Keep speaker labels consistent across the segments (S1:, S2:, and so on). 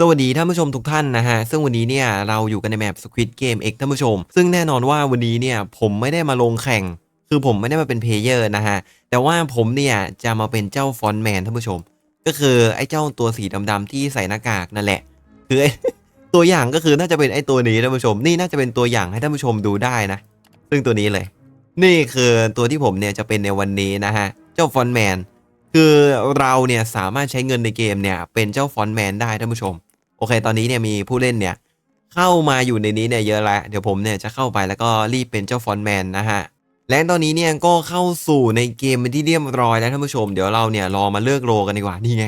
S1: สวัสดีท่านผู้ชมทุกท่านนะฮะ ซึ่งวันนี้เนี่ยเราอยู่กันในแมป Squid Game X ท่านผู้ชม ซึ่งแน่นอนว่าวันนี้เนี่ยผมไม่ได้มาลงแข่ง คือผมไม่ได้มาเป็นเพลเยอร์นะฮะ แต่ว่าผมเนี่ยจะมาเป็นเจ้าฟอนแมนท่านผู้ชม ก็คือไอ้เจ้าตัวสีดำๆที่ใส่หน้ากากนั่นแหละ คือตัวอย่างก็คือน่าจะเป็นไอ้ตัวนี้ท่านผู้ชม นี่น่าจะเป็นตัวอย่างให้ท่านผู้ชมดูได้นะ ซึ่งตัวนี้เลย นี่คือตัวที่ผมเนี่ยจะเป็นในวันนี้นะฮะ เจ้าฟอนแมน คือเราเนี่ยสามารถใช้เงินในเกมเนี่ยเป็นเจ้าฟอนแมนได้ท่านผู้ชม โอเค ตอนนี้เนี่ยมีผู้เล่นเนี่ยเข้ามาอยู่ในนี้เนี่ยเยอะแล้ว เดี๋ยวผมเนี่ยจะเข้าไปแล้วก็รีบเป็นเจ้าฟอนแมนนะฮะและตอนนี้เนี่ยก็เข้าสู่ในเกมเป็นที่เรียบร้อยแล้วท่านผู้ชมเดี๋ยวเราเนี่ยรอมาเลือกโรกันดีกว่านี่ไง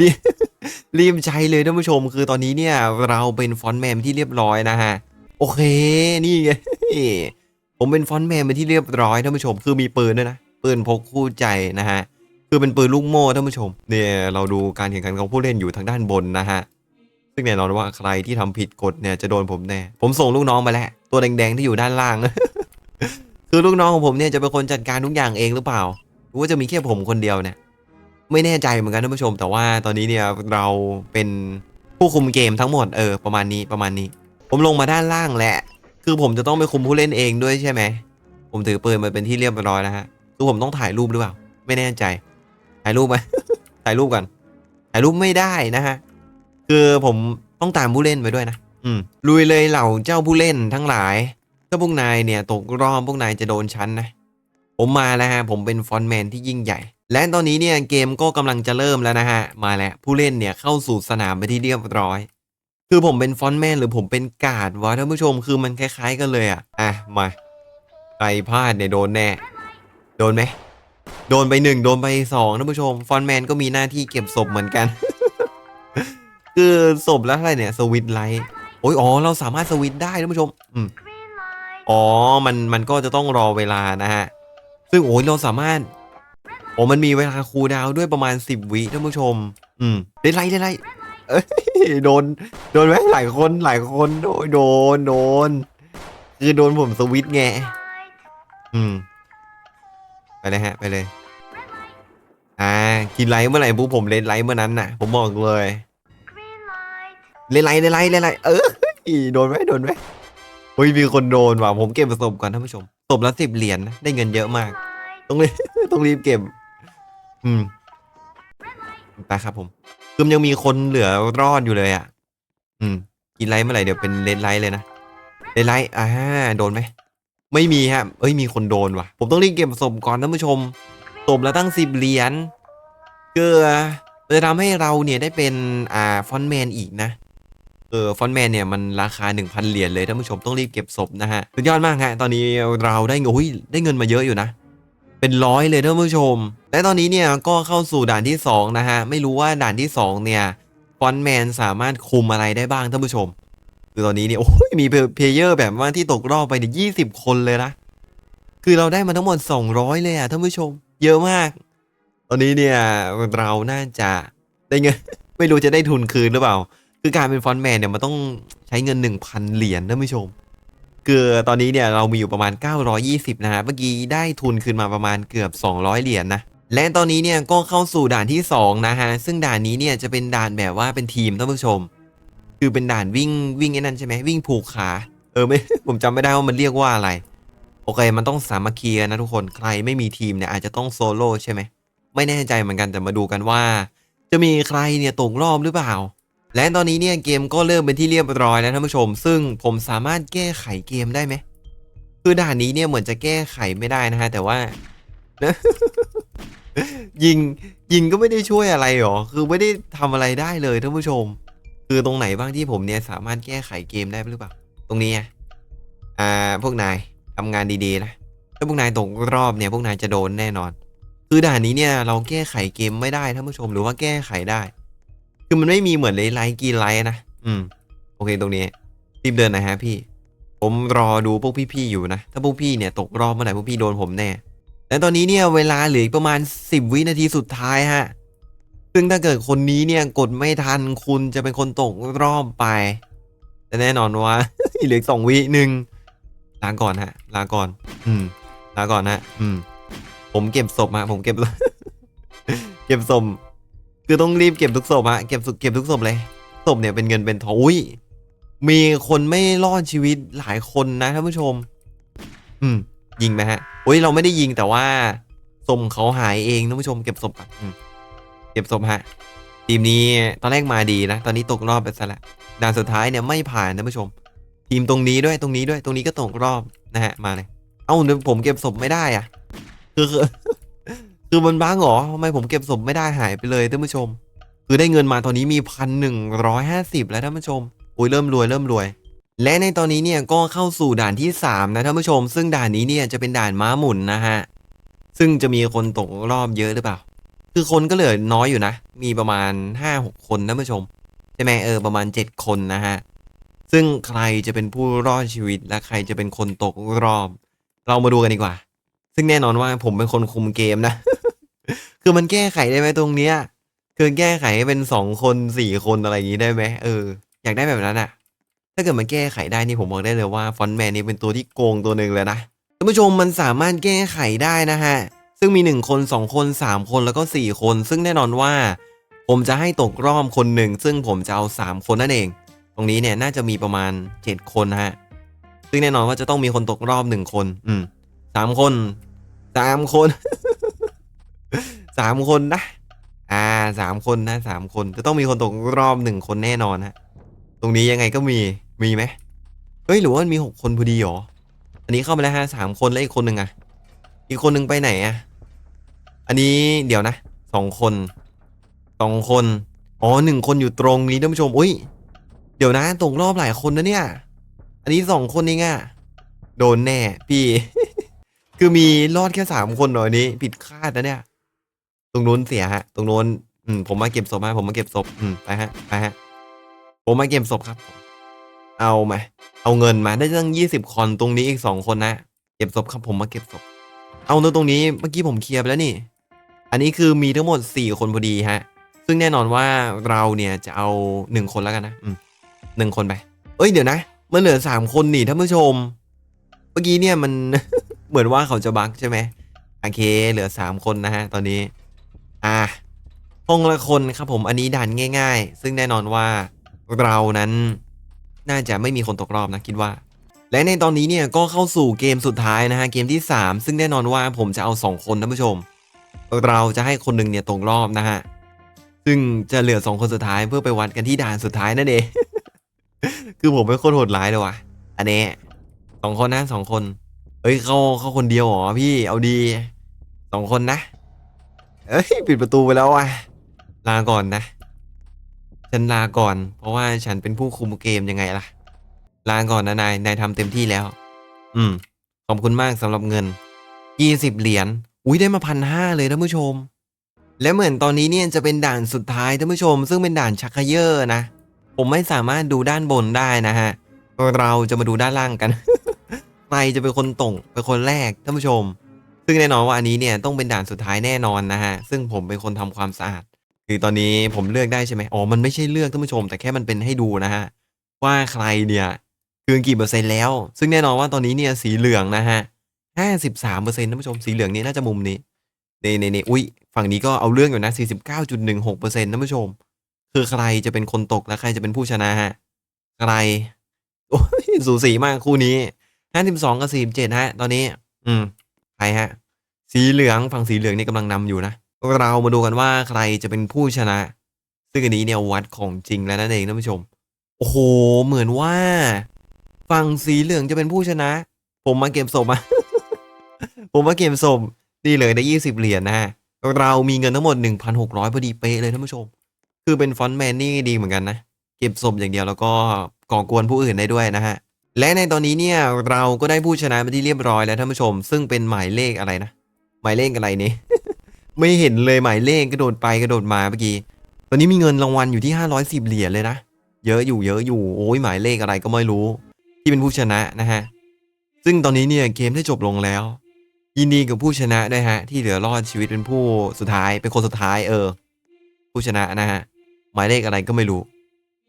S1: รีบรีบใช้เลยท่านผู้ชม คือตอนนี้เนี่ยเราเป็นฟอนแมนที่เรียบร้อยนะฮะโอเคนี่ไงผมเป็นฟอนแมนเป็นที่เรียบร้อยท่านผู้ชม คือมีปืนด้วยนะปืนพกคู่ใจนะฮะคือเป็นปืนลูกโม่ท่านผู้ชมเนี่ยเราดูการแข่งขันของผู้เล่นอยู่ทางด้านบนนะฮะ ซึ่งแน่นอนว่าใครที่ทำผิดกฎเนี่ยจะโดนผมแน่ ผมส่งลูกน้องมาแล้ว ตัวแดงๆที่อยู่ด้านล่าง คือลูกน้องของผมเนี่ยจะเป็นคนจัดการทุกอย่างเองหรือเปล่าหรือว่าจะมีแค่ผมคนเดียวเนี่ย ไม่แน่ใจเหมือนกันท่านผู้ชม แต่ว่าตอนนี้เนี่ยเราเป็นผู้คุมเกมทั้งหมดเออประมาณนี้ประมาณนี้ ผมลงมาด้านล่างแหละ คือผมจะต้องไปคุมผู้เล่นเองด้วยใช่ไหมผมถือปืนมาเป็นที่เรียบร้อยแล้วฮะคือผมต้องถ่ายรูปหรือเปล่า ไม่แน่ใจ ถ่ายรูปไหมถ่ายรูปกันถ่ายรูปไม่ได้นะฮะ คือผมต้องตามผู้เล่นไปด้วยนะ อืมลุยเลยเหล่าเจ้าผู้เล่นทั้งหลายถ้าพวกนายเนี่ยตกรอบพวกนายจะโดนชั้นนะ ผมมาแล้วฮะ ผมเป็นฟอนแมนที่ยิ่งใหญ่ และตอนนี้เนี่ยเกมก็กำลังจะเริ่มแล้วนะฮะ มาแล้วผู้เล่นเนี่ยเข้าสู่สนามไปที่เรียบร้อย คือผมเป็นฟอนแมนหรือผมเป็นกาดวะท่านผู้ชมคือมันคล้าย ๆ กันเลยอะ อะมาใครพลาดเนี่ยโดนแน่ โดนไหมโดนไปหนึ่งโดนไปสองท่านผู้ชม ฟอนแมนก็มีหน้าที่เก็บศพเหมือนกัน คือศพแล้วอะไรเนี่ยสวิตไลท์โอ้ยอ๋อเราสามารถสวิตได้ท่านผู้ชมอืมอ๋อมันมันก็จะต้องรอเวลานะฮะซึ่งโอ้ยเราสามารถโอ้มันมีเวลาคูลดาวด้วยประมาณ 10 วิท่านผู้ชม อืมได้ไล่ได้ไล่เอ้ยโดนโดนไหมหลายคนหลายคนโอ้ยโดนโดนคือโดนผมสวิตไงอืมไปเลยฮะ ไปเลย อ่ากินไลท์เมื่อไหร่ปุ๊บผมเล่นไลท์เมื่อนั้นน่ะ ผมบอกเลย เลไลเลไลเลไลเออโดนไหมโดนไหมเฮ้ยมีคนโดนว่ะผมเก็บศพก่อนท่านผู้ชมศพละสิบเหรียญนะได้เงินเยอะมากต้องรีบต้องรีบเก็บ อืมไปครับผมคือยังมีคนเหลือรอดอยู่เลยอะ อืม กินไลท์เมื่อไหร่เดี๋ยวเป็นเลนไลท์เลยนะเลนไลท์อ่าโดนไหมไม่มีฮะเอ้ยมีคนโดนว่ะ ผมต้องรีบเก็บศพก่อนท่านผู้ชมศพละตั้งสิบเหรียญเกลือจะทำให้เราเนี่ยได้เป็นอ่าฟอนต์แมนอีกนะ เออฟอนแมนเนี่ยมันราคา 1,000 เหรียญเลยท่านผู้ชมต้องรีบเก็บศพนะฮะสุดยอดมากฮะตอนนี้เราได้เงินอุ้ยได้เงินมาเยอะอยู่นะ เป็นร้อยเลยท่านผู้ชม และตอนนี้เนี่ยก็เข้าสู่ด่านที่2นะฮะไม่รู้ว่าด่านที่2เนี่ยฟอนแมนสามารถคุมอะไรได้บ้างท่านผู้ชมคือตอนนี้เนี่ยโอ้ยมีเพลเยอร์แบบว่าที่ตกรอบไปเนี่ยยี่สิบคนเลยนะคือเราได้มาทั้งหมด 200 เลยอะท่านผู้ชม เยอะมาก ตอนนี้เนี่ยเราน่าจะได้เงินไม่รู้จะได้ทุนคืนหรือเปล่า คือการเป็นฟอนต์แมนเนี่ยมันต้องใช้เงิน 1,000 เหรียญท่านผู้ชม คือตอนนี้เนี่ยเรามีอยู่ประมาณ 920 นะฮะ เมื่อกี้ได้ทุนคืนมาประมาณเกือบ 200 เหรียญนะ และตอนนี้เนี่ยก็เข้าสู่ด่านที่ 2 นะฮะ ซึ่งด่านนี้เนี่ยจะเป็นด่านแบบว่าเป็นทีมท่านผู้ชม คือเป็นด่านวิ่งวิ่งไอ้นั่นใช่ไหมวิ่งผูกขา เออไม่ ผมจำไม่ได้ว่ามันเรียกว่าอะไร โอเค มันต้องสามัคคีกันนะทุกคน ใครไม่มีทีมเนี่ยอาจจะต้องโซโล่ใช่ไหม ไม่แน่ใจเหมือนกันแต่มาดูกันว่า จะมีใครเนี่ยตกรอบหรือเปล่า และตอนนี้เนี่ยเกมก็เริ่มเป็นที่เรียบร้อยแล้วท่านผู้ชม ซึ่งผมสามารถแก้ไขเกมได้ไหมคือด่านนี้เนี่ยเหมือนจะแก้ไขไม่ได้นะฮะแต่ว่ายิงยิงก็ไม่ได้ช่วยอะไรหรอคือไม่ได้ทำอะไรได้เลยท่านผู้ชม คือตรงไหนบ้างที่ผมเนี่ยสามารถแก้ไขเกมได้หรือเปล่าตรงนี้อะอ่าพวกนายทำงานดีๆนะถ้าพวกนายตกรอบเนี่ยพวกนายจะโดนแน่นอน คือด่านนี้เนี่ยเราแก้ไขเกมไม่ได้ท่านผู้ชมหรือว่าแก้ไขได้ คือมันไม่มีเหมือนเลยไลท์กีไลท์นะ อืม โอเคตรงนี้รีบเดินนะฮะพี่ ผมรอดูพวกพี่ๆอยู่นะ ถ้าพวกพี่เนี่ยตกรอบเมื่อไหร่พวกพี่โดนผมแน่ และตอนนี้เนี่ยเวลาเหลืออีกประมาณ 10 วินาทีสุดท้ายฮะ ซึ่งถ้าเกิดคนนี้เนี่ยกดไม่ทันคุณจะเป็นคนตกรอบไป แต่แน่นอนว่าเหลือสองวิหนึ่งลาก่อนฮะ ลาก่อน อืม ลาก่อนฮะ อืม ผมเก็บศพมาผมเก็บ เก็บศพ คือต้องรีบเก็บทุกศพอะเก็บเก็บทุกศพเลยศพเนี่ยเป็นเงินเป็นทองอุ้ยมีคนไม่รอดชีวิตหลายคนนะท่านผู้ชม อืม ยิงไหมฮะอุ้ยเราไม่ได้ยิงแต่ว่าศพเขาหายเองท่านผู้ชม เก็บศพก่อนเก็บศพฮะทีมนี้ตอนแรกมาดีนะ ตอนนี้ตกรอบไปซะแล้วด่านสุดท้ายเนี่ยไม่ผ่านท่านผู้ชม ทีมตรงนี้ด้วยตรงนี้ด้วยตรงนี้ก็ตกรอบนะฮะมาเลยเอ้าเดี๋ยวผมเก็บศพไม่ได้อะ คือ คือมันบ้างเหรอทำไมผมเก็บศพไม่ได้หายไปเลยท่านผู้ชม คือได้เงินมาตอนนี้มีพันหนึ่งร้อยห้าสิบแล้วท่านผู้ชมอุ้ยเริ่มรวยเริ่มรวย และในตอนนี้เนี่ยก็เข้าสู่ด่านที่สามนะท่านผู้ชม ซึ่งด่านนี้เนี่ยจะเป็นด่านม้าหมุนนะฮะซึ่งจะมีคนตกรอบเยอะหรือเปล่า คือคนก็เหลือน้อยอยู่นะ มีประมาณห้าหกคนท่านผู้ชมใช่ไหมเออประมาณเจ็ดคนนะฮะซึ่งใครจะเป็นผู้รอดชีวิตและใครจะเป็นคนตกรอบ เรามาดูกันดีกว่า ซึ่งแน่นอนว่าผมเป็นคนคุมเกมนะ คือมันแก้ไขได้ไหมตรงเนี้ย คือแก้ไขให้เป็นสองคนสี่คนอะไรอย่างนี้ได้ไหมเอออยากได้แบบนั้นอะถ้าเกิดมันแก้ไขได้นี่ผมบอกได้เลยว่าฟอนต์แมนนี่เป็นตัวที่โกงตัวหนึ่งเลยนะท่านผู้ชมมันสามารถแก้ไขได้นะฮะซึ่งมีหนึ่งคนสองคนสามคนแล้วก็สี่คน ซึ่งแน่นอนว่า ผมจะให้ตกรอบคนหนึ่งซึ่งผมจะเอาสามคนนั่นเอง ตรงนี้เนี่ยน่าจะมีประมาณเจ็ดคนฮะซึ่งแน่นอนว่าจะต้องมีคนตกรอบหนึ่งคน อืมสามคนสามคน สามคนนะ อ่าสามคนนะสามคน จะต้องมีคนตกรอบหนึ่งคนแน่นอนฮะ ตรงนี้ยังไงก็มี มีไหมเฮ้ยหรือว่ามันมีหกคนพอดีหรอ อันนี้เข้ามาแล้วฮะสามคนแล้วอีกคนหนึ่งอะอีกคนหนึ่งไปไหนอะอันนี้เดี๋ยวนะสองคนสองคน อ๋อหนึ่งคนอยู่ตรงนี้ท่านผู้ชม อุ้ย เดี๋ยวนะตกรอบหลายคนนะเนี่ย อันนี้สองคนเองอะโดนแน่พี่ คือมีรอดแค่สามคนหน่อยนี้ ผิดคาดนะเนี่ย ตรงนู้นเสียฮะ ตรงนู้นอืมผมมาเก็บศพฮะผมมาเก็บศพอืมไปฮะไปฮะ ผมมาเก็บศพครับผมเอามาเอาเงินมาได้ตั้งยี่สิบคอนตรงนี้อีกสองคนนะเก็บศพครับผมมาเก็บศพ เอาตรงตรงนี้เมื่อกี้ผมเคลียร์ไปแล้วนี่ อันนี้คือมีทั้งหมดสี่คนพอดีฮะ ซึ่งแน่นอนว่าเราเนี่ยจะเอาหนึ่งคนแล้วกันนะอืมหนึ่งคนไป เอ้ยเดี๋ยวนะมันเหลือสามคนนี่ท่านผู้ชม เมื่อกี้เนี่ยมัน เหมือนว่าเขาจะบั๊กใช่ไหมโอเค เหลือสามคนนะฮะ ตอนนี้ อ่าห้องละคนครับผมอันนี้ด่านง่าย ๆ ซึ่งแน่นอนว่าเรานั้นน่าจะไม่มีคนตกรอบนะคิดว่า และในตอนนี้เนี่ยก็เข้าสู่เกมสุดท้ายนะฮะเกมที่ 3 ซึ่งแน่นอนว่าผมจะเอา 2 คนท่านผู้ชม เราจะให้คนหนึ่งเนี่ยตกรอบนะฮะซึ่งจะเหลือ 2 คนสุดท้ายเพื่อไปวัดกันที่ด่านสุดท้ายนั่นเองคือผมเป็นคนโหดร้ายเลยว่ะ อันนี้สองคนนะสองคนเอ้ยเขาเขาคนเดียวเหรอพี่เอาดีสองคนนะ เอ้ยปิดประตูไปแล้วว่ะ ลาก่อนนะ ฉันลาก่อน เพราะว่าฉันเป็นผู้คุมเกมยังไงล่ะ ลาก่อนนะนาย นายทำเต็มที่แล้ว อืม ขอบคุณมากสำหรับเงิน20เหรียญ อุ้ยได้มาพันห้าเลยท่านผู้ชม และเหมือนตอนนี้เนี่ยจะเป็นด่านสุดท้ายท่านผู้ชม ซึ่งเป็นด่านชักเขยอร์นะ ผมไม่สามารถดูด้านบนได้นะฮะ เราจะมาดูด้านล่างกัน ใครจะเป็นคนตกเป็นคนแรกท่านผู้ชม ซึ่งแน่นอนว่าอันนี้เนี่ยต้องเป็นด่านสุดท้ายแน่นอนนะฮะ ซึ่งผมเป็นคนทำความสะอาด คือตอนนี้ผมเลือกได้ใช่ไหมอ๋อ มันไม่ใช่เลือกท่านผู้ชม แต่แค่มันเป็นให้ดูนะฮะ ว่าใครเนี่ยคืนกี่เปอร์เซ็นต์แล้ว ซึ่งแน่นอนว่าตอนนี้เนี่ยสีเหลืองนะฮะห้าสิบสามเปอร์เซ็นต์ท่านผู้ชม สีเหลืองนี่น่าจะมุมนี้เนเนเนอุ้ย ฝั่งนี้ก็เอาเรื่องอยู่นะสี่สิบเก้าจุดหนึ่งหกเปอร์เซ็นต์ท่านผู้ชม คือใครจะเป็นคนตกและใครจะเป็นผู้ชนะฮะ ใคร โอ้ย สูสีมากคู่นี้ห้าสิบสองกับสี่สิบเจ็ดฮะ ตอนนี้ อืม ใครฮะ สีเหลืองฝั่งสีเหลืองนี่กำลังนำอยู่นะเรามาดูกันว่าใครจะเป็นผู้ชนะ ซึ่งอันนี้เนี่ยวัดของจริงแล้วนั่นเองท่านผู้ชม โอ้โห เหมือนว่า ฝั่งสีเหลืองจะเป็นผู้ชนะ ผมมาเก็บศพอะผมมาเก็บศพนี่เลยได้ยี่สิบเหรียญนะฮะเรามีเงินทั้งหมดหนึ่งพันหกร้อยพอดีเป๊ะเลยท่านผู้ชม คือเป็นฟอนต์แมนนี่ดีเหมือนกันนะ เก็บศพอย่างเดียวแล้วก็ก่อกวนผู้อื่นได้ด้วยนะฮะ และในตอนนี้เนี่ยเราก็ได้ผู้ชนะมาที่เรียบร้อยแล้วท่านผู้ชม ซึ่งเป็นหมายเลขอะไรนะ หมายเลขอะไรนี่ ไม่เห็นเลยหมายเลขกระโดดไปกระโดดมาเมื่อกี้ตอนนี้มีเงินรางวัลอยู่ที่ 510 เหรียญเลยนะ เยอะอยู่เยอะอยู่โอ้ยหมายเลขอะไรก็ไม่รู้ ที่เป็นผู้ชนะนะฮะ ซึ่งตอนนี้เนี่ยเกมได้จบลงแล้ว ยินดีกับผู้ชนะด้วยฮะ ที่เหลือรอดชีวิตเป็นผู้สุดท้ายเป็นคนสุดท้ายเออ ผู้ชนะนะฮะหมายเลขอะไรก็ไม่รู้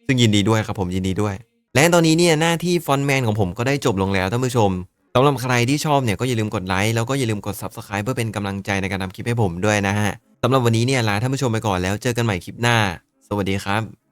S1: ซึ่งยินดีด้วยครับผมยินดีด้วย และตอนนี้เนี่ยหน้าที่ฟอนแมนของผมก็ได้จบลงแล้วท่านผู้ชมสำหรับใครที่ชอบเนี่ยก็อย่าลืมกดไลค์แล้วก็อย่าลืมกด Subscribe เพื่อเป็นกำลังใจในการทำคลิปให้ผมด้วยนะฮะสำหรับวันนี้เนี่ยลาท่านผู้ชมไปก่อนแล้วเจอกันใหม่คลิปหน้า สวัสดีครับ